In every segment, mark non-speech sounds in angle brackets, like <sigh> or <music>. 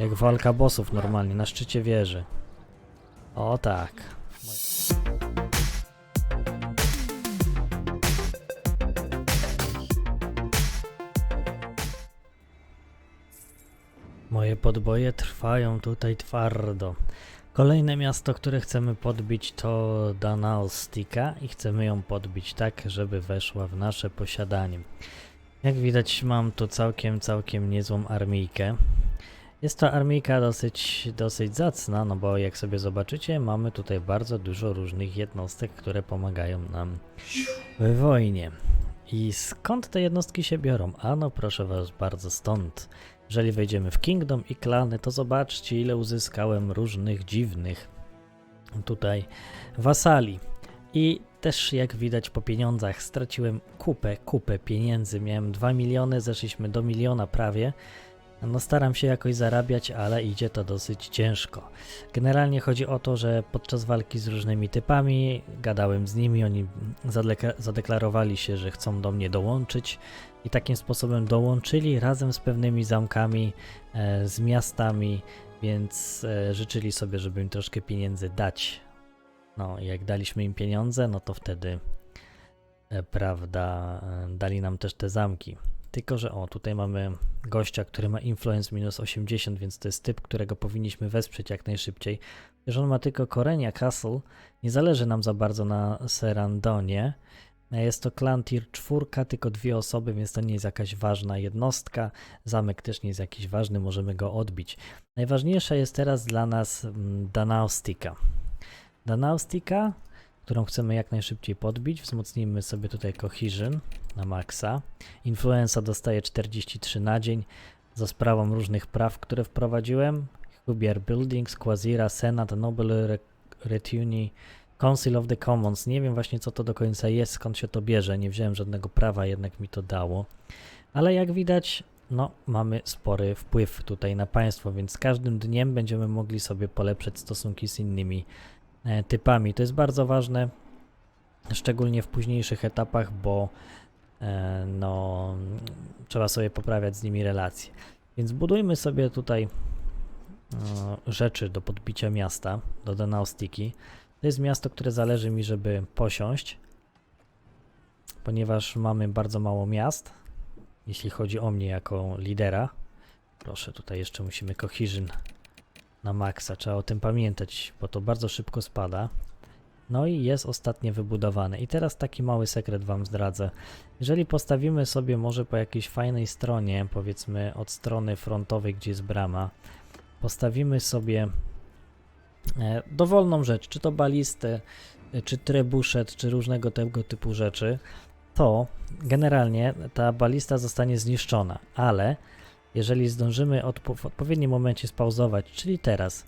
Jak walka bossów normalnie, na szczycie wieży. O tak. Moje podboje trwają tutaj twardo. Kolejne miasto, które chcemy podbić to Danalstika i chcemy ją podbić tak, żeby weszła w nasze posiadanie. Jak widać mam tu całkiem, całkiem niezłą armijkę. Jest to armijka dosyć, dosyć zacna, no bo jak sobie zobaczycie, mamy tutaj bardzo dużo różnych jednostek, które pomagają nam w wojnie. I skąd te jednostki się biorą? Ano proszę was bardzo stąd. Jeżeli wejdziemy w Kingdom i klany, to zobaczcie ile uzyskałem różnych dziwnych tutaj wasali. I też jak widać po pieniądzach straciłem kupę, kupę pieniędzy. Miałem 2 miliony, zeszliśmy do miliona prawie. No staram się jakoś zarabiać, ale idzie to dosyć ciężko. Generalnie chodzi o to, że podczas walki z różnymi typami gadałem z nimi, oni zadeklarowali się, że chcą do mnie dołączyć i takim sposobem dołączyli razem z pewnymi zamkami, e, z miastami, więc e, życzyli sobie, żeby im troszkę pieniędzy dać. No, jak daliśmy im pieniądze, no to wtedy, e, prawda, e, dali nam też te zamki. Tylko, że o, tutaj mamy gościa, który ma influence minus 80, więc to jest typ, którego powinniśmy wesprzeć jak najszybciej. Że on ma tylko Korenia Castle, nie zależy nam za bardzo na Serandonie. Jest to klan tier 4, tylko dwie osoby, więc to nie jest jakaś ważna jednostka. Zamek też nie jest jakiś ważny, możemy go odbić. Najważniejsza jest teraz dla nas mm, Danaustika. Danaustika, którą chcemy jak najszybciej podbić. Wzmocnijmy sobie tutaj Cohesion na maksa. Influenza dostaje 43 na dzień za sprawą różnych praw, które wprowadziłem. Hubier Buildings, Quasira, Senat, Noble Re- Retinue, Council of the Commons. Nie wiem właśnie co to do końca jest, skąd się to bierze. Nie wziąłem żadnego prawa, jednak mi to dało. Ale jak widać, no, mamy spory wpływ tutaj na państwo, więc z każdym dniem będziemy mogli sobie polepszyć stosunki z innymi e, typami. To jest bardzo ważne, szczególnie w późniejszych etapach, bo no, trzeba sobie poprawiać z nimi relacje. Więc budujmy sobie tutaj e, rzeczy do podbicia miasta, do Danaustiki. To jest miasto, które zależy mi, żeby posiąść, ponieważ mamy bardzo mało miast, jeśli chodzi o mnie jako lidera. Proszę, tutaj jeszcze musimy cohesion na maksa, trzeba o tym pamiętać, bo to bardzo szybko spada. No i jest ostatnie wybudowane. I teraz taki mały sekret Wam zdradzę. Jeżeli postawimy sobie może po jakiejś fajnej stronie, powiedzmy od strony frontowej, gdzie jest brama, postawimy sobie e, dowolną rzecz, czy to balistę, e, czy trebuszet, czy różnego tego typu rzeczy, to generalnie ta balista zostanie zniszczona, ale jeżeli zdążymy odpo- w odpowiednim momencie spauzować, czyli teraz,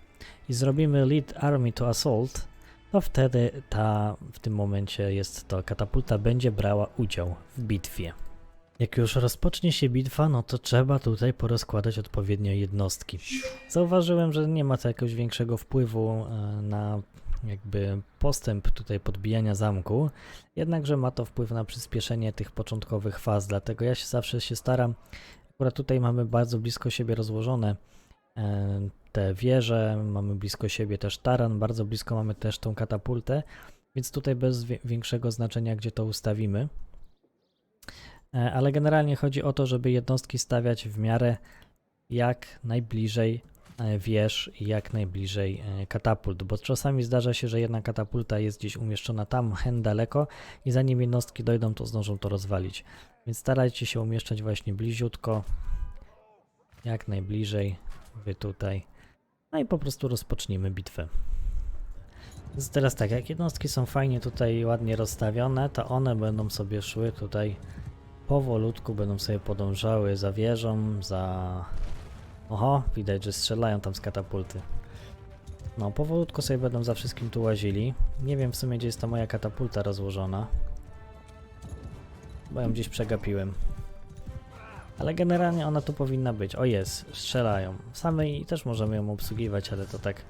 i zrobimy lead army to assault, to wtedy ta w tym momencie jest to katapulta będzie brała udział w bitwie. Jak już rozpocznie się bitwa, no to trzeba tutaj porozkładać odpowiednio jednostki. Zauważyłem, że nie ma to jakiegoś większego wpływu e, na jakby postęp tutaj podbijania zamku, jednakże ma to wpływ na przyspieszenie tych początkowych faz, dlatego ja się zawsze się staram, akurat tutaj mamy bardzo blisko siebie rozłożone te wieże, mamy blisko siebie też taran, bardzo blisko mamy też tą katapultę, więc tutaj bez większego znaczenia, gdzie to ustawimy. E, Ale generalnie chodzi o to, żeby jednostki stawiać w miarę jak najbliżej e, wież i jak najbliżej e, katapult, bo czasami zdarza się, że jedna katapulta jest gdzieś umieszczona tam hen daleko i zanim jednostki dojdą, to zdążą to rozwalić. Więc starajcie się umieszczać właśnie bliziutko, jak najbliżej, wy tutaj. No i po prostu rozpocznijmy bitwę. Więc teraz tak, jak jednostki są fajnie tutaj ładnie rozstawione, to one będą sobie szły tutaj powolutku, będą sobie podążały za wieżą, za... Oho, widać, że strzelają tam z katapulty. No, powolutku sobie będą za wszystkim tu łazili. Nie wiem w sumie, gdzie jest ta moja katapulta rozłożona. Bo ją gdzieś przegapiłem. Ale generalnie ona tu powinna być. O jest, strzelają. Samej też możemy ją obsługiwać, ale to tak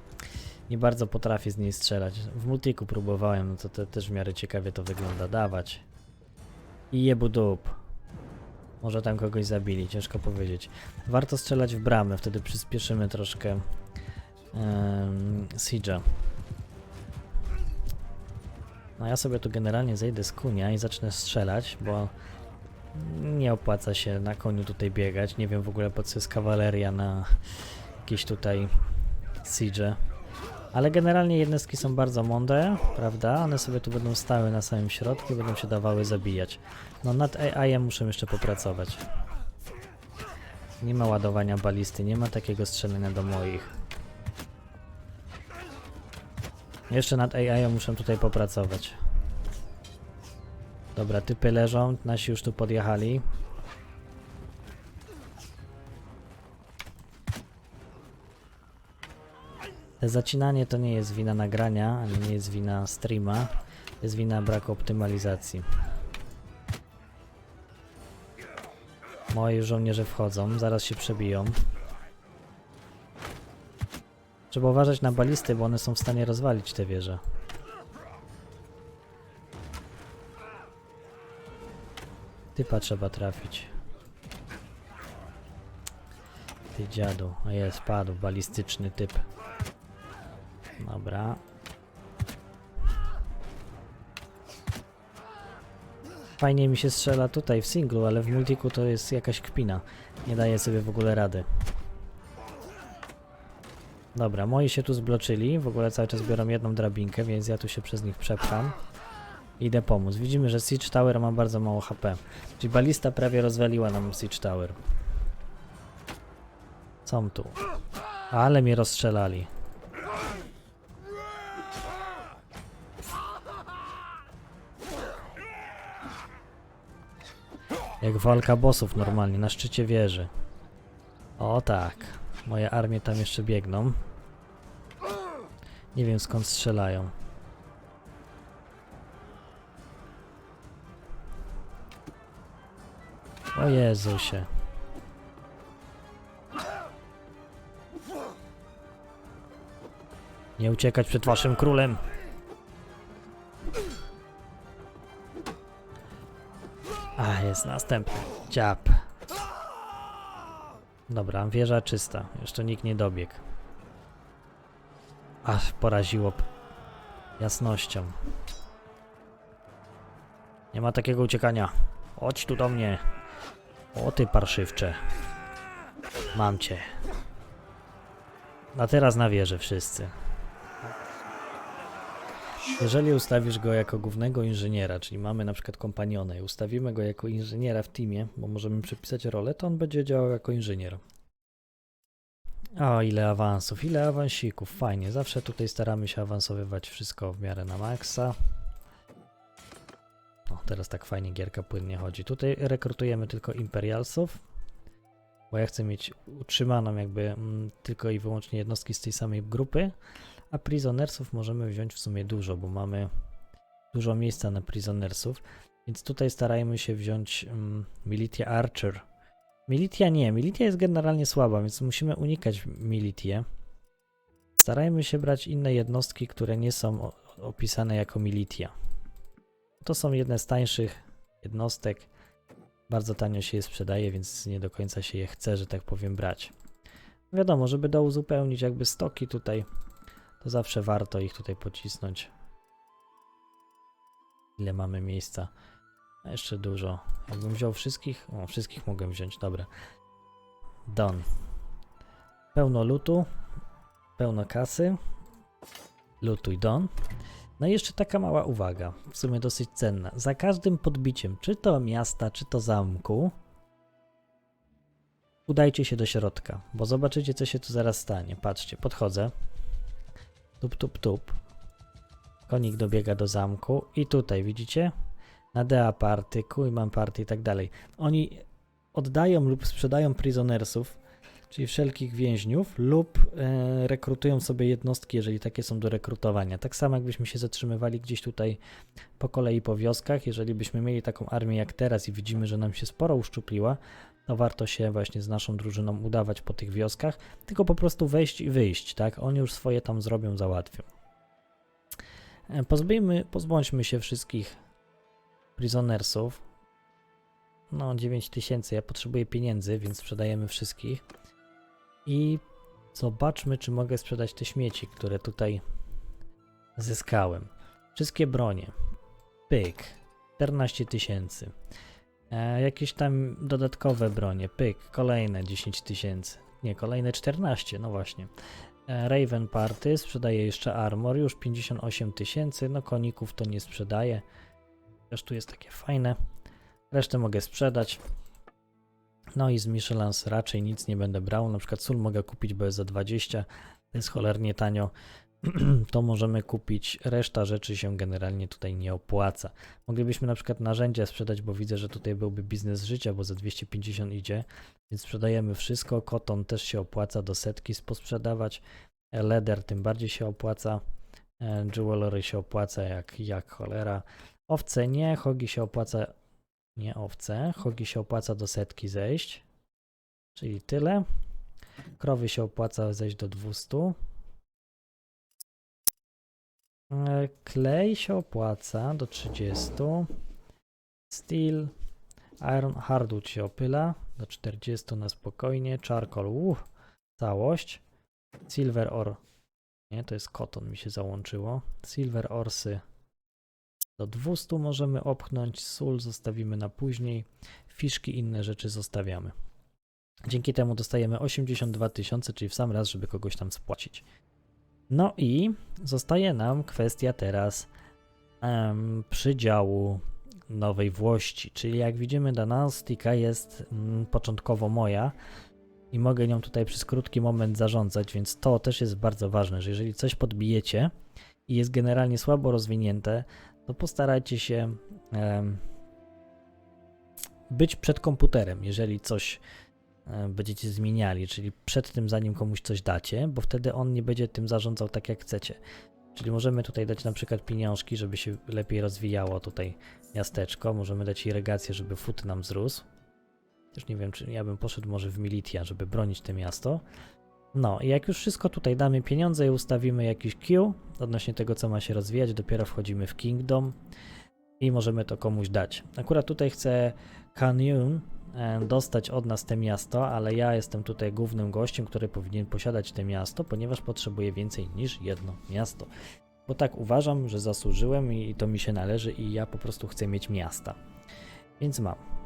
nie bardzo potrafię z niej strzelać. W multiku próbowałem, no to te, też w miarę ciekawie to wygląda. Dawać. I jebu dup. Może tam kogoś zabili, ciężko powiedzieć. Warto strzelać w bramę, wtedy przyspieszymy troszkę um, Siege'a. No ja sobie tu generalnie zejdę z kunia i zacznę strzelać, bo nie opłaca się na koniu tutaj biegać. Nie wiem w ogóle po co jest kawaleria na jakieś tutaj siege. Ale generalnie jednostki są bardzo mądre, prawda? One sobie tu będą stały na samym środku i będą się dawały zabijać. No nad AI muszę jeszcze popracować. Nie ma ładowania balisty, nie ma takiego strzelania do moich. Jeszcze nad AI muszę tutaj popracować. Dobra, typy leżą, nasi już tu podjechali. Zacinanie to nie jest wina nagrania, ani nie jest wina streama. Jest wina braku optymalizacji. Moi żołnierze wchodzą, zaraz się przebiją. Trzeba uważać na balisty, bo one są w stanie rozwalić te wieże. Typa trzeba trafić. Ty dziadu. O jest, padł balistyczny typ. Dobra. Fajnie mi się strzela tutaj w singlu, ale w multiku to jest jakaś kpina. Nie daje sobie w ogóle rady. Dobra, moi się tu zbloczyli. W ogóle cały czas biorą jedną drabinkę, więc ja tu się przez nich przepcham. Idę pomóc. Widzimy, że Siege Tower ma bardzo mało HP. Czyli balista prawie rozwaliła nam Siege Tower. Są tu. Ale mnie rozstrzelali. Jak walka bossów normalnie, na szczycie wieży. O tak. Moje armie tam jeszcze biegną. Nie wiem skąd strzelają. O Jezusie. Nie uciekać przed waszym królem. A, jest następny. Ciap. Dobra, wieża czysta. Jeszcze nikt nie dobiegł. Aż poraziło jasnością. Nie ma takiego uciekania. Chodź tu do mnie. O ty parszywcze. Mam cię. A teraz na wieżę wszyscy. Jeżeli ustawisz go jako głównego inżyniera, czyli mamy na przykład kompaniona i ustawimy go jako inżyniera w teamie, bo możemy przypisać rolę, to on będzie działał jako inżynier. O, ile awansów, ile awansików, fajnie. Zawsze tutaj staramy się awansowywać wszystko w miarę na maksa. Teraz tak fajnie gierka płynnie chodzi. Tutaj rekrutujemy tylko imperialsów, bo ja chcę mieć utrzymaną jakby mm, tylko i wyłącznie jednostki z tej samej grupy, a prisonersów możemy wziąć w sumie dużo, bo mamy dużo miejsca na prisonersów, więc tutaj starajmy się wziąć mm, Militia Archer. Militia nie, Militia jest generalnie słaba, więc musimy unikać Militie. Starajmy się brać inne jednostki, które nie są opisane jako Militia. To są jedne z tańszych jednostek. Bardzo tanio się je sprzedaje, więc nie do końca się je chce, że tak powiem, brać. Wiadomo, żeby do uzupełnić jakby stoki tutaj, to zawsze warto ich tutaj pocisnąć. Ile mamy miejsca? A jeszcze dużo. Jakbym wziął wszystkich? O, wszystkich mogę wziąć, dobra. Don. Pełno lutu, pełno kasy. Lutuj Don. No i jeszcze taka mała uwaga, w sumie dosyć cenna. Za każdym podbiciem, czy to miasta, czy to zamku, udajcie się do środka, bo zobaczycie, co się tu zaraz stanie. Patrzcie, podchodzę. Tup, tup, tup. Konik dobiega do zamku i tutaj, widzicie? Na Dea Party, Kujman Party i tak dalej. Oni oddają lub sprzedają prisonersów, czyli wszelkich więźniów, lub e, rekrutują sobie jednostki, jeżeli takie są do rekrutowania. Tak samo jakbyśmy się zatrzymywali gdzieś tutaj po kolei po wioskach, jeżeli byśmy mieli taką armię jak teraz i widzimy, że nam się sporo uszczupliła, to warto się właśnie z naszą drużyną udawać po tych wioskach, tylko po prostu wejść i wyjść, tak? Oni już swoje tam zrobią, załatwią. E, Pozbyjmy, pozbądźmy się wszystkich prisonersów. no 9 tysięcy. Ja potrzebuję pieniędzy, więc sprzedajemy wszystkich. I zobaczmy, czy mogę sprzedać te śmieci, które tutaj zyskałem. Wszystkie bronie. Pyk. 14 tysięcy. E, jakieś tam dodatkowe bronie. Pyk. Kolejne 10 tysięcy. Nie, kolejne 14, no właśnie. E, Raven Party sprzedaje jeszcze armor, już 58 tysięcy. No koników to nie sprzedaje. Też tu jest takie fajne. Resztę mogę sprzedać. No i z Michelins raczej nic nie będę brał. Na przykład sól mogę kupić, bo jest za 20. To jest cholernie tanio. <clears throat> to możemy kupić. Reszta rzeczy się generalnie tutaj nie opłaca. Moglibyśmy na przykład narzędzia sprzedać, bo widzę, że tutaj byłby biznes życia, bo za 250 idzie. Więc sprzedajemy wszystko. Koton też się opłaca do setki posprzedawać. E, Leder tym bardziej się opłaca. E, Jewelry się opłaca jak, jak cholera. Owce nie, hogi się opłaca. Nie owce, hogi się opłaca do setki zejść. Czyli tyle. Krowy się opłaca zejść do 200. E, Klej się opłaca do 30. Steel. Iron Hardwood się opyla do 40 na spokojnie. Charcoal, uff, całość. Silver Ore. Nie, to jest koton mi się załączyło. Silver Orsy do 200 możemy opchnąć. Sól zostawimy na później. Fiszki, inne rzeczy zostawiamy. Dzięki temu dostajemy 82 tysiące, czyli w sam raz, żeby kogoś tam spłacić. No i zostaje nam kwestia teraz przydziału nowej włości, czyli jak widzimy dana stika jest mm, początkowo moja i mogę nią tutaj przez krótki moment zarządzać, więc to też jest bardzo ważne, że jeżeli coś podbijecie i jest generalnie słabo rozwinięte, to postarajcie się być przed komputerem, jeżeli coś będziecie zmieniali, czyli przed tym, zanim komuś coś dacie, bo wtedy on nie będzie tym zarządzał tak, jak chcecie. Czyli możemy tutaj dać na przykład pieniążki, żeby się lepiej rozwijało tutaj miasteczko, możemy dać irygację, żeby food nam wzrósł. Też nie wiem, czy ja bym poszedł może w Militia, żeby bronić to miasto. No i jak już wszystko tutaj damy pieniądze i ustawimy jakiś queue odnośnie tego, co ma się rozwijać, dopiero wchodzimy w Kingdom i możemy to komuś dać. Akurat tutaj chcę Canyon e, dostać od nas te miasto, ale ja jestem tutaj głównym gościem, który powinien posiadać te miasto, ponieważ potrzebuję więcej niż jedno miasto. Bo tak uważam, że zasłużyłem i to mi się należy i ja po prostu chcę mieć miasta. Więc mam.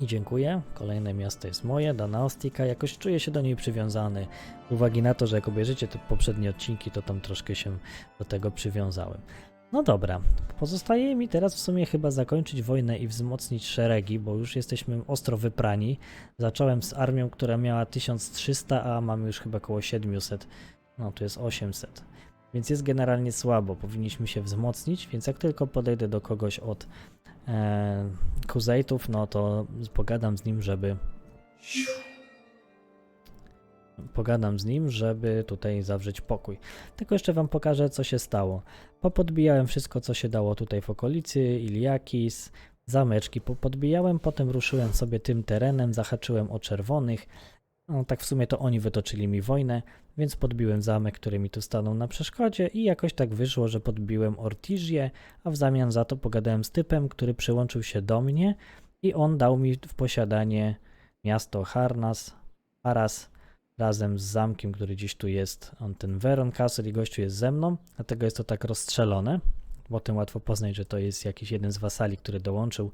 I dziękuję. Kolejne miasto jest moje, Danaustika. Jakoś czuję się do niej przywiązany. Z uwagi na to, że jak obejrzycie te poprzednie odcinki, to tam troszkę się do tego przywiązałem. No dobra, pozostaje mi teraz w sumie chyba zakończyć wojnę i wzmocnić szeregi, bo już jesteśmy ostro wyprani. Zacząłem z armią, która miała 1300, a mamy już chyba około 700. No, tu jest 800. Więc jest generalnie słabo, powinniśmy się wzmocnić, więc jak tylko podejdę do kogoś od e, Kuzejtów, no to pogadam z nim, żeby pogadam z nim, żeby tutaj zawrzeć pokój. Tylko jeszcze wam pokażę, co się stało. Popodbijałem wszystko, co się dało tutaj w okolicy, Iliakis, zameczki popodbijałem, potem ruszyłem sobie tym terenem, zahaczyłem o czerwonych. No, tak w sumie to oni wytoczyli mi wojnę, więc podbiłem zamek, który mi tu stanął na przeszkodzie i jakoś tak wyszło, że podbiłem Ortiżię, a w zamian za to pogadałem z typem, który przyłączył się do mnie i on dał mi w posiadanie miasto Harnas, Haras, razem z zamkiem, który gdzieś tu jest. On ten Veron Castle i gościu jest ze mną, dlatego jest to tak rozstrzelone. Potem łatwo poznać, że to jest jakiś jeden z wasali, który dołączył,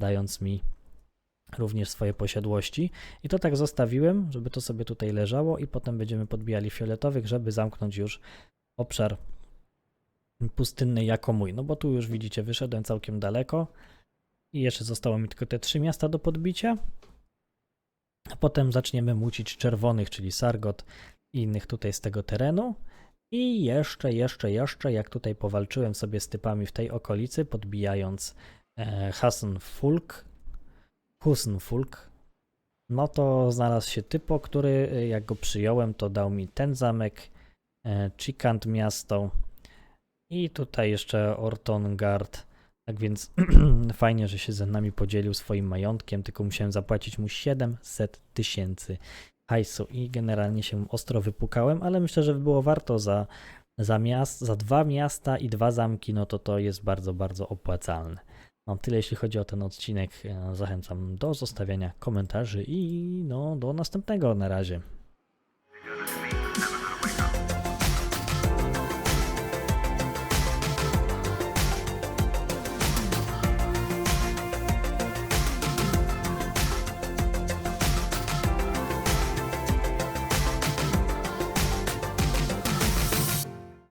dając mi również swoje posiadłości. I to tak zostawiłem, żeby to sobie tutaj leżało i potem będziemy podbijali fioletowych, żeby zamknąć już obszar pustynny jako mój. No bo tu już widzicie, wyszedłem całkiem daleko i jeszcze zostało mi tylko te trzy miasta do podbicia. A potem zaczniemy mucić czerwonych, czyli Sargot i innych tutaj z tego terenu. I jeszcze, jeszcze, jeszcze, jak tutaj powalczyłem sobie z typami w tej okolicy, podbijając e, Fulk, Husn Fulk, no to znalazł się typo, który e, jak go przyjąłem, to dał mi ten zamek, e, Chikant miasto i tutaj jeszcze Ortongard. Tak więc <clears throat> fajnie, że się ze nami podzielił swoim majątkiem, tylko musiałem zapłacić mu 700 tysięcy hajsu i generalnie się ostro wypukałem, ale myślę, że było warto za, za, miast, za dwa miasta i dwa zamki, no to to jest bardzo, bardzo opłacalne. No tyle jeśli chodzi o ten odcinek. E, zachęcam do zostawiania komentarzy i no do następnego na razie.